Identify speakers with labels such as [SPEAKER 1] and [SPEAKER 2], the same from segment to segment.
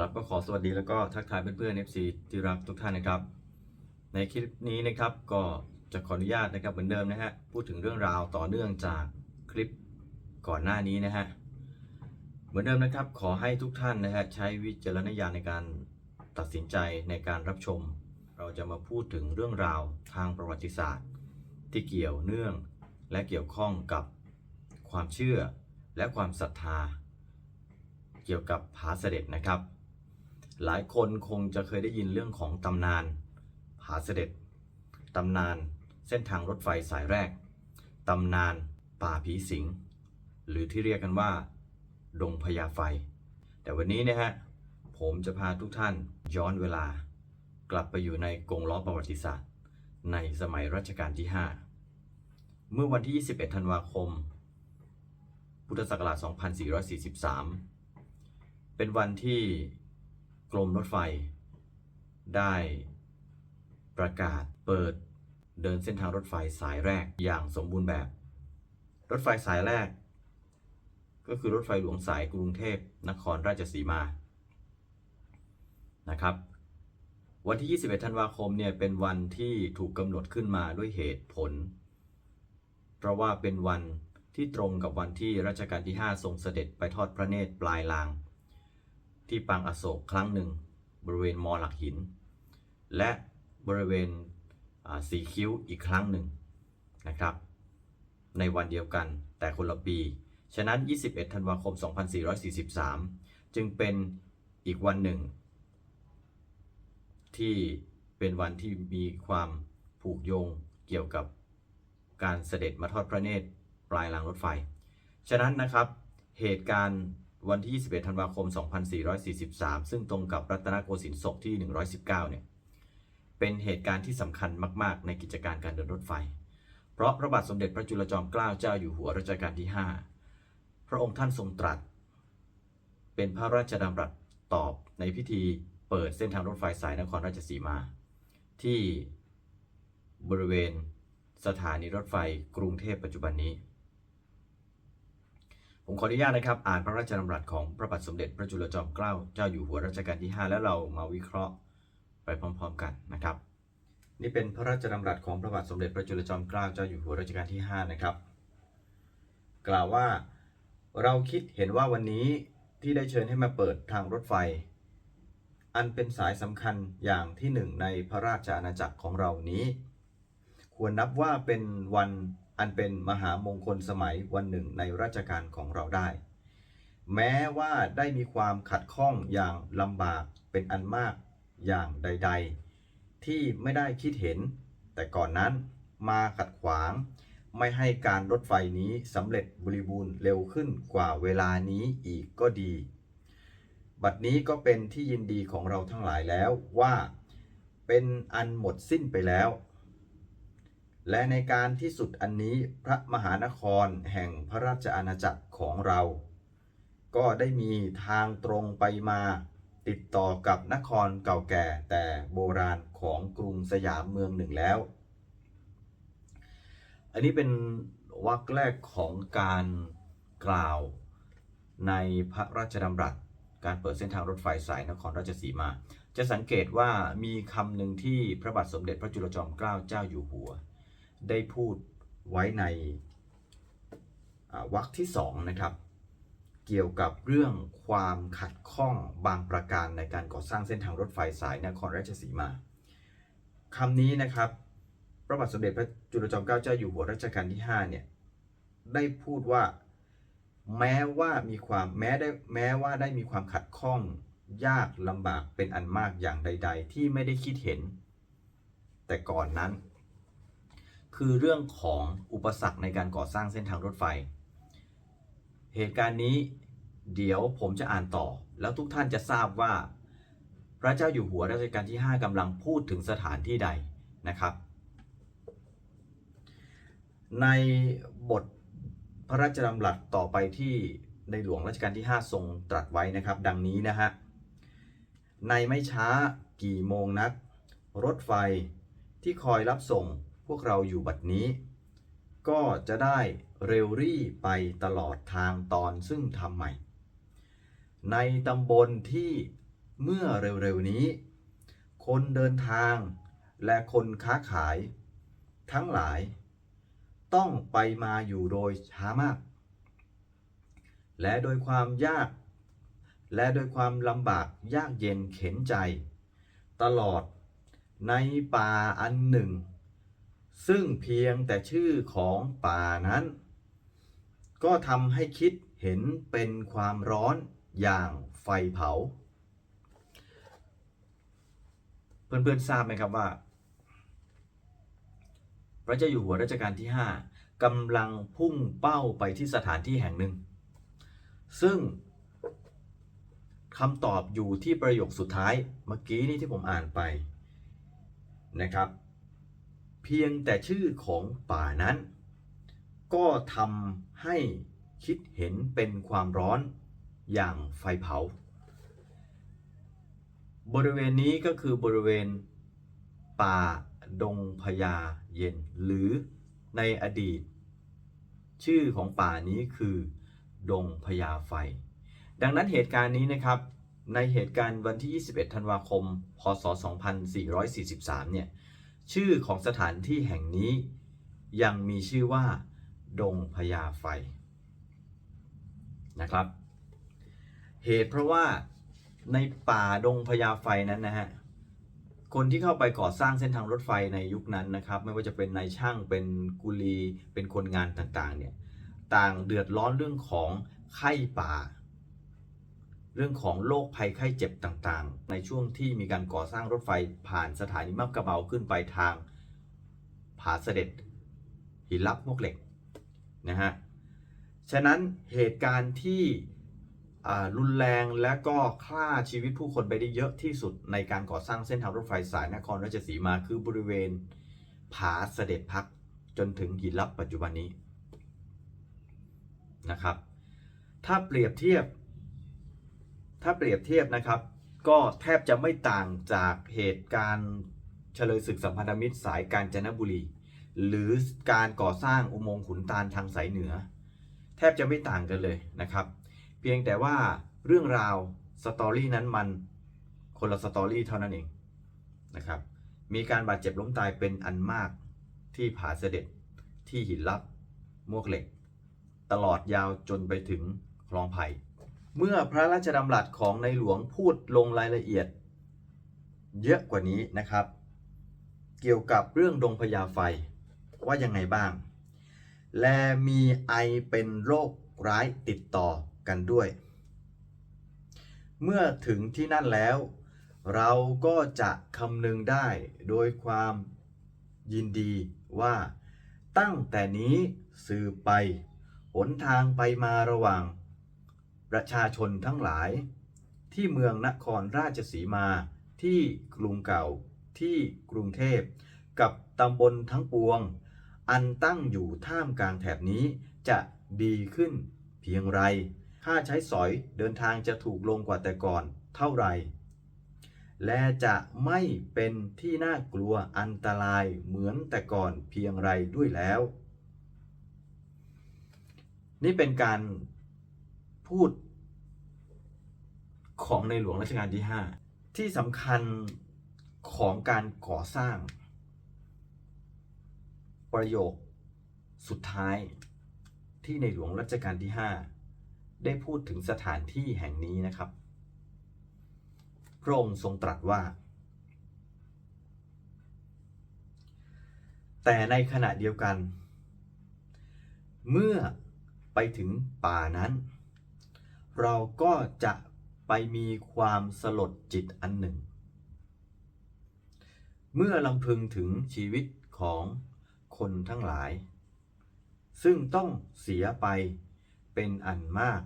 [SPEAKER 1] ครับก็ขอสวัสดีแล้วก็ทักทายเพื่อนๆ FC ที่รักทุกท่านนะครับ ในคลิปนี้นะครับก็จะขออนุญาตนะครับเหมือนเดิมนะฮะพูดถึงเรื่องราวต่อเนื่องจากคลิปก่อนหน้านี้นะฮะเหมือนเดิมนะครับขอให้ทุกท่านนะฮะใช้วิจารณญาณในการตัดสินใจในการรับชม เราจะมาพูดถึงเรื่องราวทางประวัติศาสตร์ ที่เกี่ยวเนื่องและเกี่ยวข้องกับความเชื่อและความศรัทธา เกี่ยวกับผาเสด็จนะครับ หลายคนคงจะเคยได้ยินเรื่องของตำนานผาเสด็จ ตำนานเส้นทางรถไฟสายแรก ตำนานป่าผีสิง หรือที่เรียกกันว่า ดงพญาไฟ แต่วันนี้นะฮะ ผมจะพาทุกท่านย้อนเวลา กลับไปอยู่ในกงล้อประวัติศาสตร์ ในสมัยรัชกาลที่ 5 เมื่อวันที่ 21 ธันวาคม พุทธศักราช 2443 เป็นวันที่ กรมรถไฟ ได้ประกาศเปิดเดินเส้นทางรถไฟสายแรกอย่างสมบูรณ์แบบ รถไฟสายแรก ก็คือรถไฟหลวงสายกรุงเทพนครราชสีมานะครับ วันที่ 21 ธันวาคมเนี่ยเป็นวันที่ถูกกำหนดขึ้นมาด้วยเหตุผล เพราะว่าเป็นวันที่ตรงกับวันที่รัชกาลที่ 5 ทรงเสด็จไปทอดพระเนตรปลายลาง ที่ปางอโศกครั้งหนึ่ง บริเวณมอหลักหิน และบริเวณสีคิ้วอีกครั้งหนึ่งนะครับ ในวันเดียวกันแต่คนละปี ฉะนั้น 21 ธันวาคม 2443 จึงเป็นอีกวันหนึ่ง ที่เป็นวันที่มีความผูกโยงเกี่ยวกับการเสด็จมาทอดพระเนตรปลายรางรถไฟ ฉะนั้นนะครับเหตุการณ์ วันที่ 21 ธันวาคม 2443 ซึ่งตรงกับรัตนโกสินทร์ศกที่ 119 เนี่ย เป็นเหตุการณ์ที่สำคัญมาก ๆ ในกิจการการเดินรถไฟ เพราะพระบาทสมเด็จพระจุลจอมเกล้าเจ้าอยู่หัวรัชกาลที่ 5 พระองค์ท่านทรงตรัส เป็นพระราชดำรัสตอบในพิธีเปิดเส้นทางรถไฟสายนครราชสีมา ที่บริเวณสถานีรถไฟกรุงเทพปัจจุบันนี้ ผมขออนุญาตนะครับ อ่านพระราชดำรัสของพระบาทสมเด็จพระจุลจอมเกล้าเจ้าอยู่หัวรัชกาลที่ 5 แล้วเรามาวิเคราะห์ไปพร้อม ๆ กันนะครับ นี่เป็นพระราชดำรัสของพระบาทสมเด็จพระจุลจอมเกล้าเจ้าอยู่หัวรัชกาลที่ 5 นะครับ กล่าวว่าเราคิดเห็นว่าวันนี้ที่ได้เชิญให้มาเปิดทางรถไฟ อันเป็นสายสำคัญอย่างที่หนึ่งในพระราชอาณาจักรของเรานี้ ควรนับว่าเป็นวัน อันเป็นมหามงคลสมัยวันหนึ่งในราชการของเราได้ แม้ว่าได้มีความขัดข้องอย่างลำบากเป็นอันมากอย่างใด ๆ ที่ไม่ได้คิดเห็น แต่ก่อนนั้นมาขัดขวาง ไม่ให้การรถไฟนี้สำเร็จบริบูรณ์เร็วขึ้นกว่าเวลานี้อีกก็ดี บัดนี้ก็เป็นที่ยินดีของเราทั้งหลายแล้วว่า เป็นอันหมดสิ้นไปแล้ว และในการที่สุดอันนี้พระมหานครแห่งพระราชอาณาจักรของเรา ก็ได้มีทางตรงไปมาติดต่อกับนครเก่าแก่แต่โบราณของกรุงสยามเมืองหนึ่งแล้ว อันนี้เป็นวรรคแรกของการกล่าวในพระราชดำรัส การเปิดเส้นทางรถไฟสายนครราชสีมา จะสังเกตว่ามีคำหนึ่งที่พระบาทสมเด็จพระจุลจอมเกล้าเจ้าอยู่หัว ได้พูดไว้ในวรรคที่สองนะครับ เกี่ยวกับเรื่องความขัดข้องบางประการในการก่อสร้างเส้นทางรถไฟสายนครราชสีมาคำนี้นะครับ พระบาทสมเด็จพระจุลจอมเกล้าเจ้าอยู่หัวรัชกาลที่5เนี่ยได้พูดว่าแม้ว่ามีความแม้ได้แม้ว่าได้มีความขัดข้องยากลำบากเป็นอันมากอย่างใด ๆ ที่ไม่ได้คิดเห็น แต่ก่อนนั้น คือเรื่องของอุปสรรคในการก่อสร้างเส้นทางรถไฟ เหตุการณ์นี้เดี๋ยวผมจะอ่านต่อ แล้วทุกท่านจะทราบว่า พระเจ้าอยู่หัวรัชกาลที่ 5กำลังพูดถึงสถานที่ใดนะครับ ในบทพระราชดำรัสต่อไปที่ในหลวงรัชกาลที่ 5 ทรงตรัสไว้นะครับ ดังนี้นะฮะในไม่ช้ากี่โมงนัก รถไฟที่คอยรับส่ง วกเราอยู่บัดนี้ ก็จะได้เร็วรี่ไปตลอดทางตอนซึ่งทำใหม่ ในตำบลที่เมื่อเร็วๆนี้ คนเดินทางและคนค้าขาย ทั้งหลาย ต้องไปมาอยู่โดยช้ามาก และโดยความยาก และโดยความลำบากยากเย็นเข็นใจ ตลอดในป่าอันหนึ่ง ซึ่งเพียงแต่ชื่อของป่านั้น ก็ทำให้คิดเห็นเป็นความร้อนอย่างไฟเผา เพื่อนๆทราบไหมครับว่า พระเจ้าอยู่หัวรัชกาลที่ 5กำลังพุ่งเป้าไปที่สถานที่แห่งหนึ่ง ซึ่งคำตอบอยู่ที่ประโยคสุดท้ายเมื่อกี้นี้ที่ผมอ่านไปนะครับ เพียงแต่ชื่อของป่านั้น ก็ทำให้คิดเห็นเป็นความร้อนอย่างไฟเผา บริเวณนี้ก็คือบริเวณป่าดงพญาเย็น หรือในอดีต ชื่อของป่านี้คือ ดงพญาไฟ ดังนั้นเหตุการณ์นี้นะครับ ในเหตุการณ์วันที่ 21 ธันวาคม พศ 2443 เนี่ย ชื่อของสถานที่แห่งนี้ยังมีชื่อว่า ดงพญาไฟนะครับ เหตุเพราะว่าในป่าดงพญาไฟนั้นนะฮะคนที่เข้าไปก่อสร้างเส้นทางรถไฟในยุคนั้นนะครับ ไม่ว่าจะเป็นนายช่างเป็นกุลีเป็นคนงานต่างๆเนี่ยต่างเดือดร้อนเรื่องของไข้ป่า เรื่องของโรคภัยไข้เจ็บต่างๆ ในช่วงที่มีการก่อสร้างรถไฟผ่านสถานีมับกระเบาขึ้นไปทางผาเสด็จหินลับมกเหล็กนะฮะ ฉะนั้นเหตุการณ์ที่รุนแรงและก็ฆ่าชีวิตผู้คนไปได้เยอะที่สุดในการก่อสร้างเส้นทางรถไฟสายนครราชสีมาคือบริเวณผาเสด็จพักจนถึงหินลับปัจจุบันนี้นะครับ ถ้าเปรียบเทียบ ถ้าเปรียบเทียบนะครับ ก็แทบจะไม่ต่างจากเหตุการณ์เฉลยศึกสัมพันธมิตรสายกาญจนบุรี หรือการก่อสร้างอุโมงค์ขุนตาลทางสายเหนือ แทบจะไม่ต่างกันเลยนะครับ เพียงแต่ว่าเรื่องราวสตอรี่นั้นมันคนละสตอรี่เท่านั้นเองนะครับ มีการบาดเจ็บล้มตายเป็นอันมากที่ผาเสด็จที่หินลับมวกเหล็ก ตลอดยาวจนไปถึงคลองไผ่ เมื่อพระราชดำรัสของในหลวงพูดลงรายละเอียด เยอะกว่านี้นะครับ เกี่ยวกับเรื่องดงพญาไฟว่ายังไงบ้าง และมีไอเป็นโรคร้ายติดต่อกันด้วย เมื่อถึงที่นั่นแล้ว เราก็จะคำนึงได้โดยความยินดีว่าตั้งแต่นี้สืบไป หนทางไปมาระหว่าง ประชาชนทั้งหลาย ที่เมืองนครราชสีมา ที่กรุงเก่า ที่กรุงเทพ กับตำบลทั้งปวง อันตั้งอยู่ท่ามกลางแถบนี้จะดีขึ้นเพียงไร ค่าใช้สอยเดินทางจะถูกลงกว่าแต่ก่อนเท่าไหร่ และจะไม่เป็นที่น่ากลัวอันตรายเหมือนแต่ก่อนเพียงไรด้วยแล้ว นี่เป็นการ พูด ของในหลวงรัชกาลที่ 5 ที่สำคัญของการก่อสร้าง ประโยคสุดท้ายที่ในหลวงรัชกาลที่ 5 ได้พูดถึงสถานที่แห่งนี้นะครับ พระองค์ทรงตรัสว่า แต่ในขณะเดียวกัน เมื่อไปถึงป่านั้น เราก็จะไปมีความสลดจิตอันหนึ่ง เมื่อลำพึงถึงชีวิตของคนทั้งหลาย ซึ่งต้องเสียไปเป็นอันมาก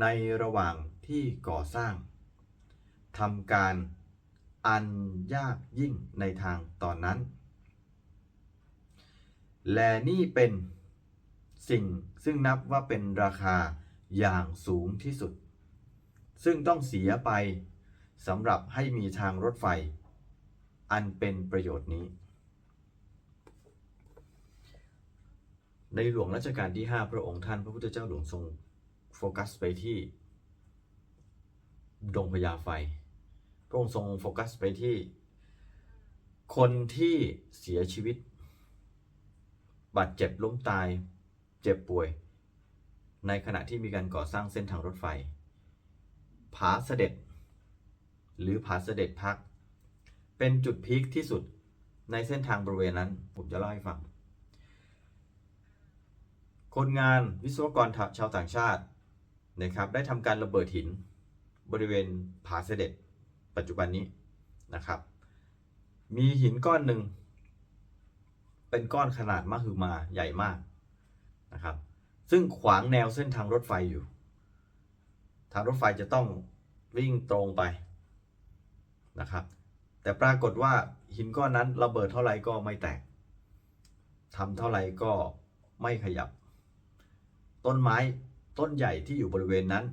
[SPEAKER 1] ในระหว่างที่ก่อสร้างทำการอันยากยิ่งในทางตอนนั้น และนี่เป็นสิ่งซึ่งนับว่าเป็นราคา อย่างสูงที่สุด ซึ่งต้องเสียไปสำหรับให้มีทางรถไฟ อันเป็นประโยชน์นี้ ในหลวงรัชกาลที่ 5 พระองค์ท่านพระพุทธเจ้าหลวงทรงโฟกัสไปที่ดงพญาไฟ พระองค์ทรงโฟกัสไปที่ คนที่เสียชีวิตบาดเจ็บล้มตาย เจ็บป่วย ในขณะที่มีการก่อสร้างเส้นทางรถไฟ ผาเสด็จ หรือผาเสด็จพัก เป็นจุดพีคที่สุดในเส้นทางบริเวณนั้น ผมจะเล่าให้ฟัง คนงานวิศวกรชาวต่างชาตินะครับได้ทำการระเบิดหินบริเวณผาเสด็จ ปัจจุบันนี้นะครับ มีหินก้อนหนึ่งเป็นก้อนขนาดมหึมาใหญ่มากนะครับ ซึ่งขวางแนวเส้นทางรถไฟอยู่ ทางรถไฟจะต้องวิ่งตรงไปนะครับ แต่ปรากฏว่าหินก้อนนั้นระเบิดเท่าไหร่ก็ไม่แตกทำเท่าไหร่ก็ไม่ขยับ ต้นไม้ต้นใหญ่ที่อยู่บริเวณนั้น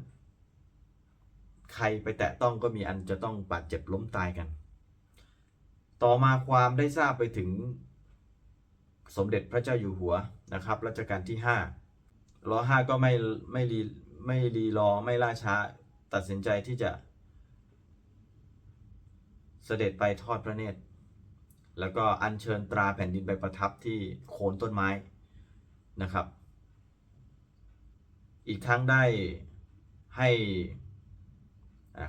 [SPEAKER 1] ใครไปแตะต้องก็มีอันจะต้องบาดเจ็บล้มตายกัน ต่อมาความได้ทราบไปถึงสมเด็จพระเจ้าอยู่หัวนะครับรัชกาลที่ 5 รอห้าก็ไม่ไม่รีไม่รีรอไม่ล่าช้า ตัดสินใจที่จะ เสด็จไปทอดพระเนตร แล้วก็อัญเชิญตราแผ่นดินไปประทับที่โคนต้นไม้นะครับ อีกทั้งได้ให้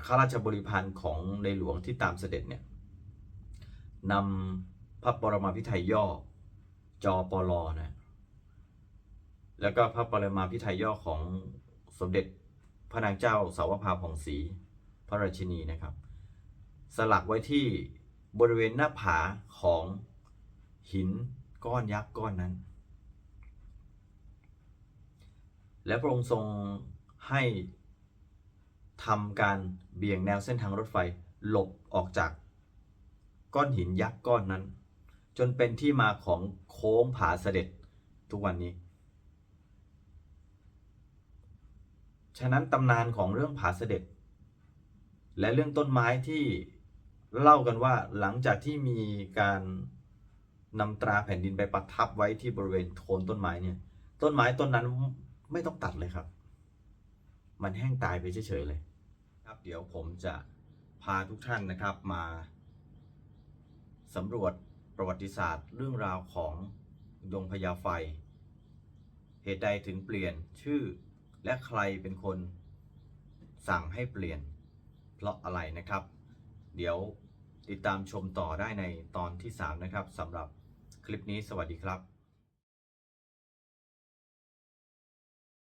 [SPEAKER 1] ข้าราชบริพารของในหลวงที่ตามเสด็จเนี่ยนำพระปรมาภิไธยย่อจอปลอนะ แล้วก็พระปรมาภิไธยย่อของสมเด็จพระนางเจ้าสาวภาผ่องศรีพระราชินีนะครับ สลักไว้ที่บริเวณหน้าผาของหินก้อนยักษ์ก้อนนั้น และพระองค์ทรงให้ทำการเบี่ยงแนวเส้นทางรถไฟหลบออกจากก้อนหินยักษ์ก้อนนั้น จนเป็นที่มาของโค้งผาเสด็จทุกวันนี้ ฉะนั้นตำนานของเรื่องผาเสด็จ และเรื่องต้นไม้ที่เล่ากันว่าหลังจากที่มีการนำตราแผ่นดินไปประทับไว้ที่บริเวณโคนต้นไม้เนี่ย ต้นไม้ต้นนั้นไม่ต้องตัดเลยครับ มันแห้งตายไปเฉยๆเลย ครับ เดี๋ยวผมจะพาทุกท่านนะครับมาสำรวจประวัติศาสตร์ เรื่องราวของดงพญาไฟ เหตุใดถึงเปลี่ยนชื่อ และใครเป็นคนสั่งให้เปลี่ยนเพราะอะไรนะครับ เดี๋ยวติดตามชมต่อได้ในตอนที่ 3 นะครับสำหรับคลิปนี้สวัสดีครับ